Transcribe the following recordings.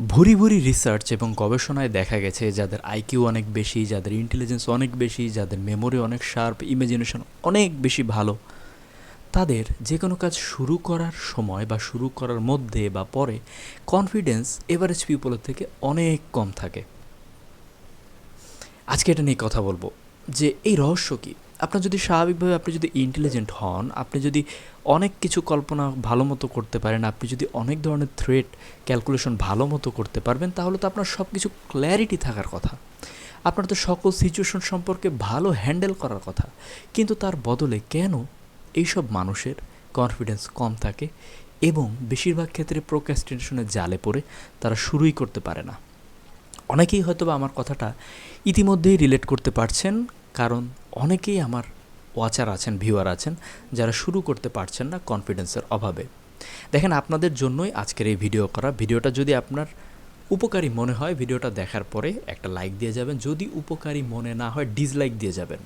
ভুরি ভুরি research এবং গবেষণায় দেখা গেছে যাদের আইকিউ অনেক বেশি, যাদের ইন্টেলিজেন্স অনেক বেশি, যাদের মেমোরি অনেক শার্প ইমাজিনেশন অনেক বেশি ভালো, তাদের যে কোনো কাজ শুরু করার সময় বা শুরু করার মধ্যে বা পরে কনফিডেন্স এভারেজ পিপলের থেকে অনেক কম থাকে। আজকে এটা নিয়ে কথা বলব যে এই রহস্য কী? আপনার যদি স্বাভাবিকভাবে আপনি যদি ইন্টেলিজেন্ট হন, আপনি যদি অনেক কিছু কল্পনা ভালো মতো করতে পারেন, আপনি যদি অনেক ধরনের থ্রেট ক্যালকুলেশন ভালো মতো করতে পারবেন, তাহলে তো আপনার সব কিছু ক্ল্যারিটি থাকার কথা। আপনার তো সকল সিচুয়েশন সম্পর্কে ভালো হ্যান্ডেল করার কথা। কিন্তু তার বদলে কেন এইসব মানুষের কনফিডেন্স কম থাকে এবং বেশিরভাগ ক্ষেত্রে প্রোক্যাস্টিনেশনের জালে পড়ে তারা শুরুই করতে পারে না? অনেকেই হয়তো আমার কথাটা ইতিমধ্যেই রিলেট করতে পারছেন, কারণ অনেকেই আমার ওয়াচার আছেন ভিউয়ার আছেন, যারা শুরু করতে পারছেন না কনফিডেন্সের অভাবে। দেখেন, আপনাদের জন্যই আজকের এই ভিডিও করা। ভিডিওটা যদি আপনার উপকারী মনে হয়, ভিডিওটা দেখার পরে একটা লাইক দিয়ে যাবেন। যদি উপকারী মনে না হয় ডিসলাইক দিয়ে যাবেন।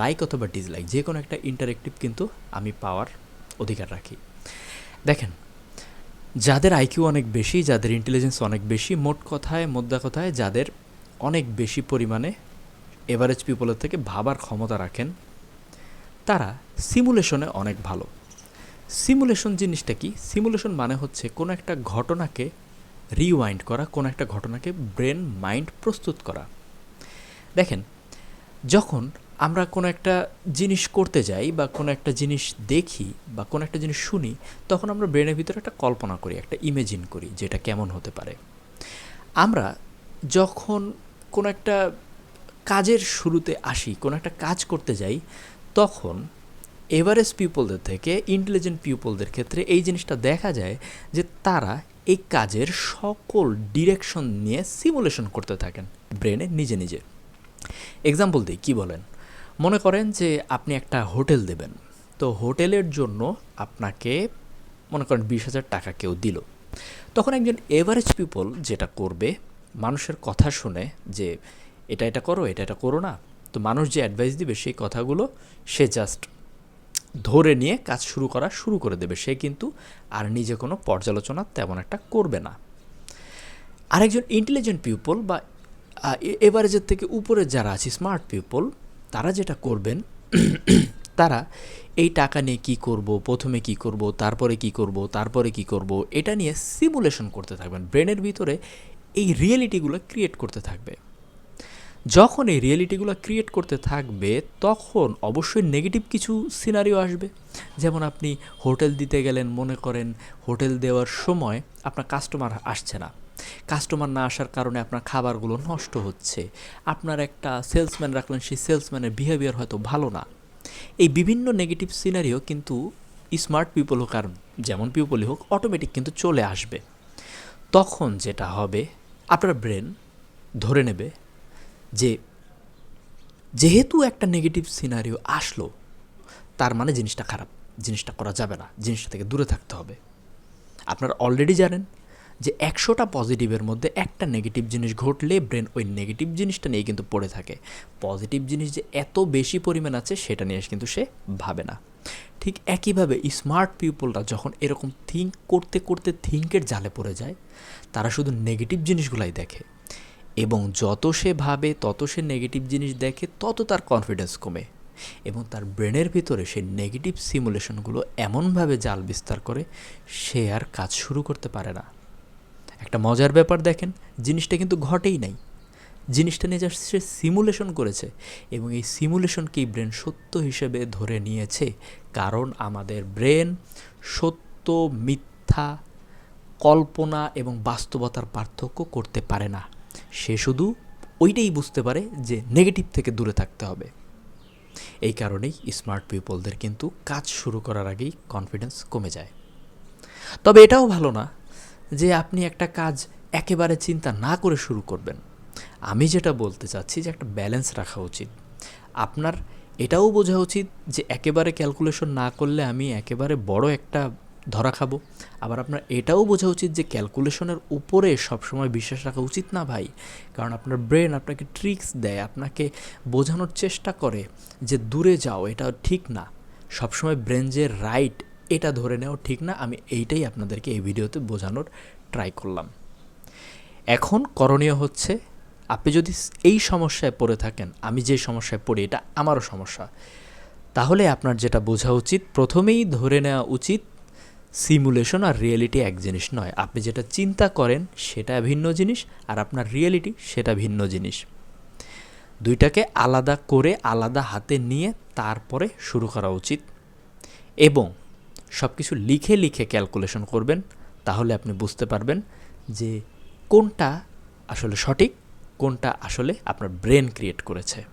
লাইক অথবা ডিসলাইক যে কোনো একটা ইন্টারেক্টিভ কিন্তু আমি পাওয়ার অধিকার রাখি। দেখেন, যাদের আইকিউ অনেক বেশি, যাদের ইন্টেলিজেন্স অনেক বেশি, মোট কথায়, মোদ্দা কথায়, যাদের অনেক বেশি পরিমাণে এভারেজ পিপলের থেকে ভাবার ক্ষমতা রাখেন, তারা সিমুলেশনে অনেক ভালো। সিমুলেশন জিনিসটা কি? সিমুলেশন মানে হচ্ছে কোনো একটা ঘটনাকে রিওয়াইন্ড করা, কোনো একটা ঘটনাকে ব্রেন মাইন্ড প্রস্তুত করা। দেখেন, যখন আমরা কোনো একটা জিনিস করতে যাই বা কোনো একটা জিনিস দেখি বা কোনো একটা জিনিস শুনি, তখন আমরা ব্রেনের ভিতরে একটা কল্পনা করি, একটা ইমেজিন করি, যেটা কেমন হতে পারে। আমরা যখন কোনো একটা কাজের শুরুতে আসি, কোনো একটা কাজ করতে যাই, তখন এভারেজ পিপলদের থেকে ইন্টেলিজেন্ট পিপলদের ক্ষেত্রে এই জিনিসটা দেখা যায় যে তারা এই কাজের সকল ডিরেকশন নিয়ে সিমুলেশন করতে থাকেন ব্রেনে নিজে নিজে। এক্সাম্পল দিই, কী বলেন? মনে করেন যে আপনি একটা হোটেল দেবেন, তো হোটেলের জন্য আপনাকে মনে করেন বিশ হাজার টাকা কেউ দিল। তখন একজন এভারেজ পিপল যেটা করবে, মানুষের কথা শুনে যে এটা এটা করো, এটা এটা করো না। তো মানুষ যে অ্যাডভাইস দিবে সেই কথাগুলো সে জাস্ট ধরে নিয়ে কাজ শুরু করা শুরু করে দেবে। সে কিন্তু আর নিজে কোনো পর্যালোচনা তেমন একটা করবে না। আরেকজন ইন্টেলিজেন্ট পিপল বা এভারেজের থেকে উপরে যারা আছে স্মার্ট পিপল তারা যেটা করবেন, তারা এই টাকা নিয়ে কি করব, প্রথমে কি করব, তারপরে কি করব, তারপরে কি করব, এটা নিয়ে সিমুলেশন করতে থাকবেন। ব্রেনের ভিতরে এই রিয়েলিটিগুলো ক্রিয়েট করতে থাকবে। যখন এই রিয়েলিটিগুলো ক্রিয়েট করতে থাকবে, তখন অবশ্যই নেগেটিভ কিছু সিনারিও আসবে। যেমন আপনি হোটেল দিতে গেলেন, মনে করেন হোটেল দেওয়ার সময় আপনার কাস্টমার আসছে না। কাস্টমার না আসার কারণে আপনার খাবারগুলো নষ্ট হচ্ছে। আপনার একটা সেলসম্যান রাখলেন, সেই সেলসম্যানের বিহেভিয়ার হয়তো ভালো না। এই বিভিন্ন নেগেটিভ সিনারিও কিন্তু স্মার্ট পিপল হোক আর যেমন পিপলই হোক অটোমেটিক কিন্তু চলে আসবে। তখন যেটা হবে, আপনার ব্রেন ধরে নেবে যে যেহেতু একটা নেগেটিভ সিনারিও আসলো, তার মানে জিনিসটা খারাপ, জিনিসটা করা যাবে না, জিনিসটা থেকে দূরে থাকতে হবে। আপনারা অলরেডি জানেন যে একশোটা পজিটিভের মধ্যে একটা নেগেটিভ জিনিস ঘটলে ব্রেন ওই নেগেটিভ জিনিসটা নিয়ে কিন্তু পড়ে থাকে। পজিটিভ জিনিস যে এত বেশি পরিমাণ আছে, সেটা নিয়ে কিন্তু সে ভাবে না। ঠিক একইভাবে স্মার্ট পিপলরা যখন এরকম থিঙ্ক করতে করতে থিঙ্কের জালে পড়ে যায়, তারা শুধু নেগেটিভ জিনিসগুলাই দেখে। এবং যত সে ভাবে, তত সে নেগেটিভ জিনিস দেখে, তত তার কনফিডেন্স কমে এবং তার ব্রেনের ভিতরে সে নেগেটিভ সিমুলেশনগুলো এমনভাবে জাল বিস্তার করে, সে আর কাজ শুরু করতে পারে না। একটা মজার ব্যাপার দেখেন, জিনিসটা কিন্তু ঘটেই নাই। জিনিসটা নিয়ে জাস্ট সে সিমুলেশন করেছে এবং এই সিমুলেশনকেই ব্রেন সত্য হিসেবে ধরে নিয়েছে, কারণ আমাদের ব্রেন সত্য, মিথ্যা, কল্পনা এবং বাস্তবতার পার্থক্য করতে পারে না। সে শুধু ওইটাই বুঝতে পারে যে নেগেটিভ থেকে দূরে থাকতে হবে। এই কারণেই স্মার্ট পিপলদের কিন্তু কাজ শুরু করার আগেই কনফিডেন্স কমে যায়। তবে এটাও ভালো না যে আপনি একটা কাজ একেবারে চিন্তা না করে শুরু করবেন। আমি যেটা বলতে চাচ্ছি যে একটা ব্যালেন্স রাখা উচিত। আপনার এটাও বোঝা উচিত যে একেবারে ক্যালকুলেশন না করলে আমি একেবারে বড় একটা ধরা খাব। আবার আপনার এটাও বোঝা উচিত যে ক্যালকুলেশনের উপরে সবসময় বিশ্বাস রাখা উচিত না ভাই। কারণ আপনার ব্রেন আপনাকে ট্রিক্স দেয়, আপনাকে বোঝানোর চেষ্টা করে যে দূরে যাও এটা ঠিক না। সবসময় ব্রেন যে রাইট এটা ধরে নেওয়া ঠিক না। আমি এইটাই আপনাদেরকে এই ভিডিওতে বোঝানোর ট্রাই করলাম। এখন করণীয় হচ্ছে, আপনি যদি এই সমস্যায় পড়ে থাকেন, আমি যে সমস্যায় পড়ি, এটা আমারও সমস্যা। তাহলে আপনার যেটা বোঝা উচিত, প্রথমেই ধরে নেওয়া উচিত সিমুলেশন আর রিয়েলিটি এক জিনিস নয়। আপনি যেটা চিন্তা করেন সেটা ভিন্ন জিনিস আর আপনার রিয়েলিটি সেটা ভিন্ন জিনিস। দুইটাকে আলাদা করে আলাদা হাতে নিয়ে তারপরে শুরু করা উচিত। এবং সব কিছু লিখে লিখে ক্যালকুলেশন করবেন, তাহলে আপনি বুঝতে পারবেন যে কোনটা আসলে সঠিক, কোনটা আসলে আপনার ব্রেন ক্রিয়েট করেছে।